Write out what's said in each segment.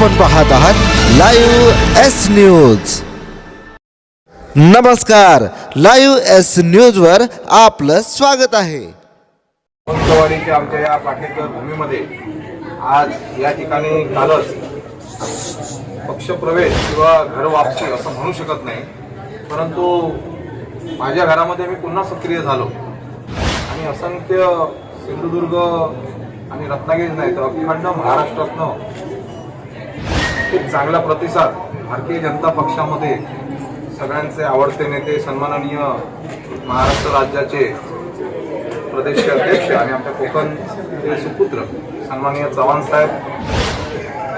आपण पाहत आहात लाईव्ह एस न्यूज. नमस्कार लाईव्ह एस न्यूज वर आपलं स्वागत आहे. पंतवाडीच्या आमच्या या पाठेकर भूमीमध्ये आज या ठिकाणी कालच पक्षप्रवेश किंवा घर वापसी असं म्हणू शकत नाही. परंतु माझ्या घरामध्ये मी पुन्हा सक्रिय झालो. आणि असंख्य सिंधुदुर्ग आणि रत्नागिरी नाही तर अखंड महाराष्ट्रातनं खूप चांगला प्रतिसाद भारतीय जनता पक्षामध्ये सगळ्यांचे आवडते नेते सन्माननीय महाराष्ट्र राज्याचे प्रदेश अध्यक्ष आणि आमच्या कोकणचे सुपुत्र सन्माननीय चव्हाण साहेब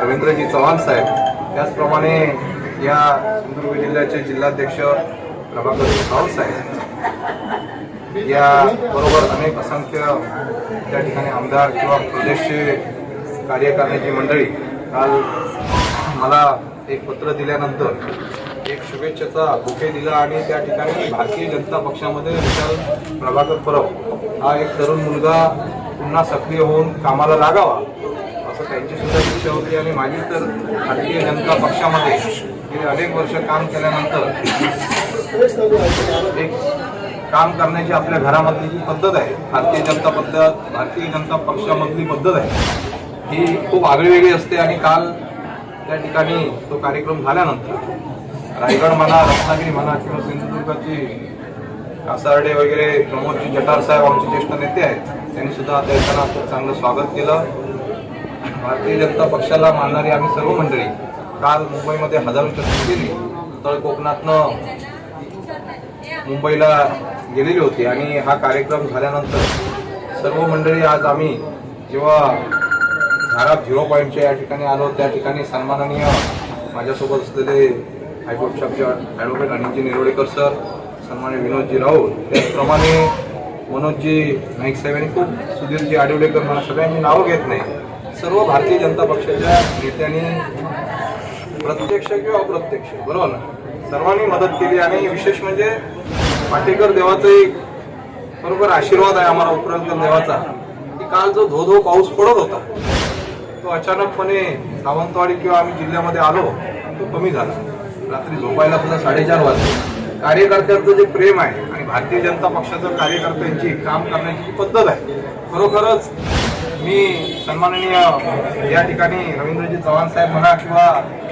रवींद्रजी चव्हाण साहेब त्याचप्रमाणे या सिंधुदुर्ग जिल्ह्याचे जिल्हाध्यक्ष प्रभाकर सावंत साहेब. या बरोबर अनेक असंख्य त्या ठिकाणी आमदार किंवा प्रदेशचे कार्य करण्याची मंडळी काल मला एक पत्र दिल्यानंतर एक शुभेच्छेचा बुके दिला आणि त्या ठिकाणी भारतीय जनता पक्षामध्ये विशाल प्रभाकर परब हा एक तरुण मुलगा पुन्हा सक्रिय होऊन कामाला लागावा असं त्यांची सुद्धा इच्छा होती. आणि माझी तर भारतीय जनता पक्षामध्ये गेले अनेक वर्ष काम केल्यानंतर एक काम करण्याची आपल्या घरामधली जी पद्धत आहे भारतीय जनता पद्धत भारतीय जनता पक्षामधली पद्धत आहे ही खूप आगळीवेगळी असते. आणि काल त्या ठिकाणी तो कार्यक्रम झाल्यानंतर रायगड म्हणा रत्नागिरी म्हणा किंवा सिंधुदुर्गाची कासारडे वगैरे प्रमोदजी जटार साहेब आमचे ज्येष्ठ नेते आहेत त्यांनी सुद्धा त्यांना खूप चांगलं स्वागत केलं. भारतीय जनता पक्षाला मानणारी आम्ही सर्व मंडळी काल मुंबईमध्ये हजारोच्या संख्येने तळ कोकणातनं मुंबईला गेलेली होती आणि हा कार्यक्रम झाल्यानंतर सर्व मंडळी आज आम्ही जेव्हा धारा झिरो पॉईंटच्या या ठिकाणी आलो त्या ठिकाणी सन्माननीय माझ्यासोबत असलेले हायकोर्टचे ॲडव्होकेट अनिलजी निरोडेकर सर सन्मान्य विनोदजी राऊत त्याचप्रमाणे मनोजजी नाईक साहेब यांनी खूप सुधीरजी आडवलेकर मला सगळ्यांनी नावं घेत नाही. सर्व भारतीय जनता पक्षाच्या नेत्यांनी प्रत्यक्ष किंवा अप्रत्यक्ष बरोबर ना? सर्वांनी मदत केली आणि विशेष म्हणजे पाटेकर देवाचं एक बरोबर आशीर्वाद आहे आम्हाला उपरकर देवाचा की काल जो धो धो पाऊस पडत होता तो अचानकपणे सावंतवाडी किंवा आम्ही जिल्ह्यामध्ये आलो तो कमी झाला. रात्री झोपायला सुद्धा साडेचार वाजले. कार्यकर्त्यांचं जे प्रेम आहे आणि भारतीय जनता पक्षाचं कार्यकर्त्यांची काम करण्याची जी पद्धत आहे खरोखरच मी सन्माननीय या ठिकाणी रवींद्रजी चव्हाण साहेब म्हणा किंवा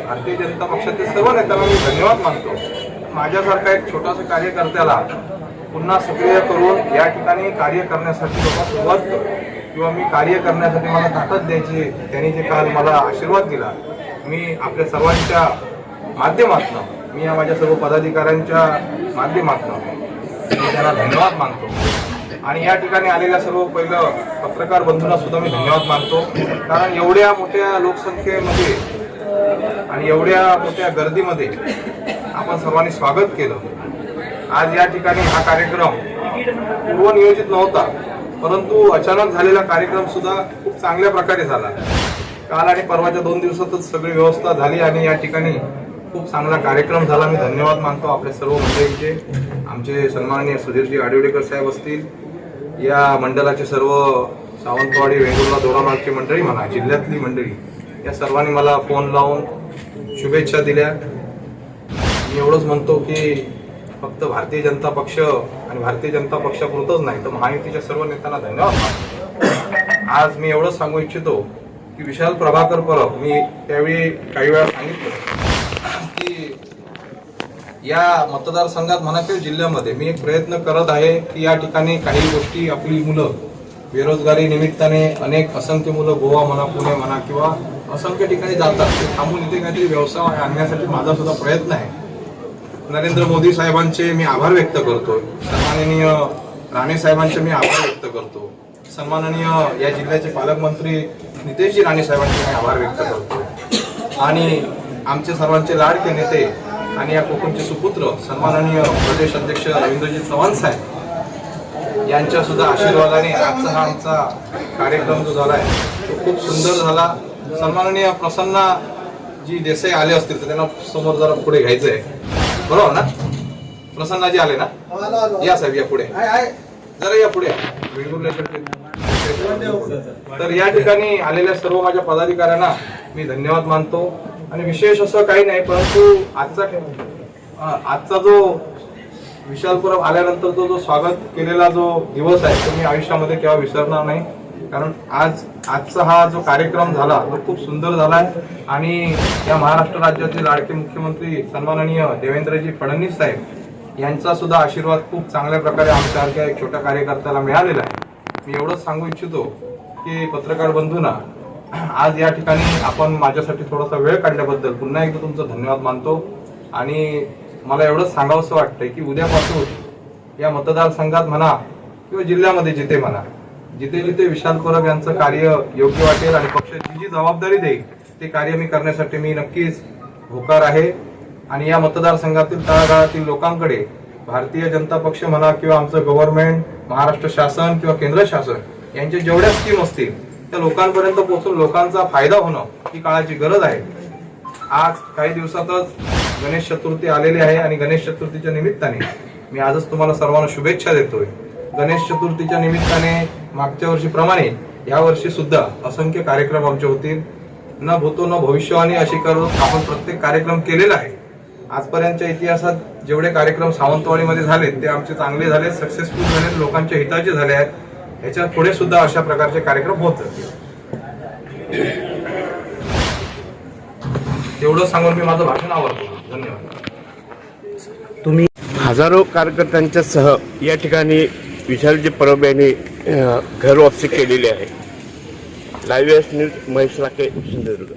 भारतीय जनता पक्षाचे सर्व नेत्यांना मी धन्यवाद मानतो. माझ्यासारखा एक छोटासा कार्यकर्त्याला पुन्हा सक्रिय करून या ठिकाणी कार्य करण्यासाठी बाबा सुरुवात करतो किंवा मी कार्य करण्यासाठी मला ताकद द्यायची त्यांनी जे काल मला आशीर्वाद दिला मी आपल्या सर्वांच्या माध्यमातून मी या माझ्या सर्व पदाधिकाऱ्यांच्या माध्यमातून मी त्यांना धन्यवाद मानतो. आणि या ठिकाणी आलेल्या सर्व पहिलं पत्रकार बंधूंना सुद्धा मी धन्यवाद मानतो. कारण एवढ्या मोठ्या लोकसंख्येमध्ये आणि एवढ्या मोठ्या गर्दीमध्ये आपण सर्वांनी स्वागत केलं. आज या ठिकाणी हा कार्यक्रम पूर्वनियोजित नव्हता. परंतु अचानक झालेला कार्यक्रम सुद्धा खूप चांगल्या प्रकारे झाला. काल आणि परवाच्या दोन दिवसातच सगळी व्यवस्था झाली आणि या ठिकाणी खूप चांगला कार्यक्रम झाला. मी धन्यवाद मानतो आपल्या सर्व मंडळींचे. आमचे सन्माननीय सुधीरजी आडिवडेकर साहेब असतील या मंडळाचे सर्व सावंतवाडी वेंगुर्ला दोडामार्गची मंडळी म्हणा जिल्ह्यातली मंडळी या सर्वांनी मला फोन लावून शुभेच्छा दिल्या. मी एवढंच म्हणतो की फक्त भारतीय जनता पक्ष आणि भारतीय जनता पक्षापुरतच नाही. तर महायुतीच्या सर्व नेत्यांना धन्यवाद आज मी एवढंच सांगू इच्छितो की विशाल प्रभाकर परब मी त्यावेळी काही वेळा सांगितलं की या मतदारसंघात म्हणा किंवा जिल्ह्यामध्ये मी एक प्रयत्न करत आहे की या ठिकाणी काही गोष्टी आपली मुलं बेरोजगारी निमित्ताने अनेक असंख्य मुलं गोवा म्हणा पुणे म्हणा किंवा असंख्य ठिकाणी जातात. ते थांबून इथे काहीतरी व्यवसाय आणण्यासाठी माझा सुद्धा प्रयत्न आहे. नरेंद्र मोदी साहेबांचे मी आभार व्यक्त करतो सन्माननीय राणे साहेबांचे मी आभार व्यक्त करतो सन्माननीय या जिल्ह्याचे पालकमंत्री नितेशजी राणे साहेबांचे मी आभार व्यक्त करतो आणि आमचे सर्वांचे लाडके नेते आणि या कोकणचे सुपुत्र सन्माननीय प्रदेश अध्यक्ष रवींद्रजी चव्हाण साहेब यांच्या सुद्धा आशीर्वादाने आजचा हा आमचा कार्यक्रम जो झाला आहे तो खूप सुंदर झाला. सन्माननीय प्रसन्ना जी देसाई आले असतील तर त्यांना समोर जरा पुढे आहे बरोबर ना? प्रसन्नाजी आले ना या साहेब या पुढे. जरा या पुढे. तर या ठिकाणी आलेल्या सर्व माझ्या पदाधिकाऱ्यांना मी धन्यवाद मानतो. आणि विशेष असं काही नाही परंतु आजचा आजचा जो विशालपुरात आल्यानंतर तो जो स्वागत केलेला जो दिवस आहे तो मी आयुष्यामध्ये केव्हा विसरणार नाही. कारण आज आजचा हा जो कार्यक्रम झाला तो खूप सुंदर झाला आहे आणि या महाराष्ट्र राज्याचे लाडके मुख्यमंत्री सन्माननीय देवेंद्रजी फडणवीस साहेब यांचा सुद्धा आशीर्वाद खूप चांगल्या प्रकारे आमच्यासारख्या एक छोट्या कार्यकर्त्याला मिळालेला आहे. मी एवढंच सांगू इच्छितो की पत्रकार बंधूंना आज या ठिकाणी आपण माझ्यासाठी थोडासा वेळ काढल्याबद्दल पुन्हा एकदा तुमचं धन्यवाद मानतो. आणि मला एवढंच सांगावंसं वाटतंय की उद्यापासून या मतदारसंघात म्हणा किंवा जिल्ह्यामध्ये जिथे म्हणा जिथे जिथे विशाल परब यांचं कार्य योग्य वाटेल आणि पक्षाची जी जबाबदारी देईल ते कार्य मी करण्यासाठी मी नक्कीच होकार आहे. आणि या मतदारसंघातील तळागाळातील लोकांकडे भारतीय जनता पक्ष म्हणा किंवा आमचं गव्हर्नमेंट महाराष्ट्र शासन किंवा केंद्र शासन यांच्या जेवढ्या स्कीम असतील त्या लोकांपर्यंत पोहोचून लोकांचा फायदा होणं ही काळाची गरज आहे. आज काही दिवसातच गणेश चतुर्थी आलेली आहे आणि गणेश चतुर्थीच्या निमित्ताने मी आजच तुम्हाला सर्वांना शुभेच्छा देतोय. गणेश चतुर्थीच्या निमित्ताने मागच्या वर्षीप्रमाणे यावर्षी सुद्धा असंख्य कार्यक्रम आमचे होतील. न भूतो न भविष्यवाणी अशी करून आपण प्रत्येक कार्यक्रम केलेला आहे. आजपर्यंतच्या इतिहासात जेवढे कार्यक्रम सावंतवाडीमध्ये झाले ते आमचे चांगले झाले सक्सेसफुल झाले लोकांच्या हिताचे झाले आहेत. ह्याच्या पुढे सुद्धा अशा प्रकारचे कार्यक्रम होत तेवढं सांगून मी माझं भाषण आवडतो धन्यवाद. तुम्ही हजारो कार्यकर्त्यांच्या सह या ठिकाणी विशालजी परब यांनी घर वापसी केलेली आहे. लाईव्ह न्यूज महेश राके सिंधुदुर्ग.